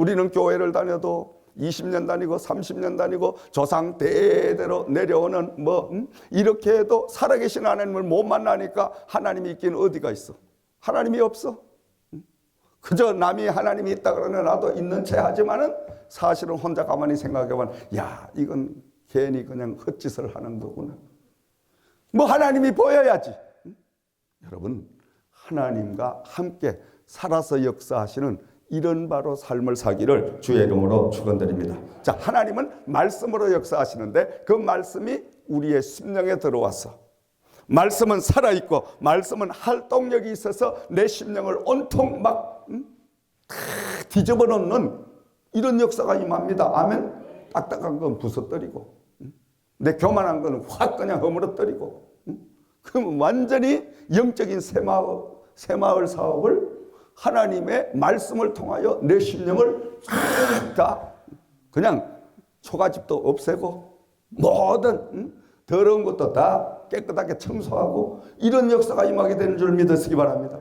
우리는 교회를 다녀도 20년 다니고 30년 다니고 조상 대대로 내려오는 뭐 음? 이렇게 해도 살아계신 하나님을 못 만나니까 하나님이 있긴 어디가 있어? 하나님이 없어. 음? 그저 남이 하나님이 있다 그러면 나도 있는 채 하지만은 사실은 혼자 가만히 생각해보면 야 이건 괜히 그냥 헛짓을 하는 거구나. 뭐 하나님이 보여야지. 응? 여러분 하나님과 함께 살아서 역사하시는 이런 바로 삶을 사기를 주의 이름으로 축원드립니다. 자, 하나님은 말씀으로 역사하시는데 그 말씀이 우리의 심령에 들어와서 말씀은 살아 있고 말씀은 활동력이 있어서 내 심령을 온통 막 음? 다 뒤집어 놓는 이런 역사가 임합니다. 아멘. 딱딱한 건 부서뜨리고 음? 내 교만한 건 확 그냥 허물어뜨리고 음? 그럼 완전히 영적인 새마을 새마을 사업을 하나님의 말씀을 통하여 내 심령을 싹다 그냥 초가집도 없애고 모든 음? 더러운 것도 다 깨끗하게 청소하고 이런 역사가 임하게 되는 줄 믿으시기 바랍니다.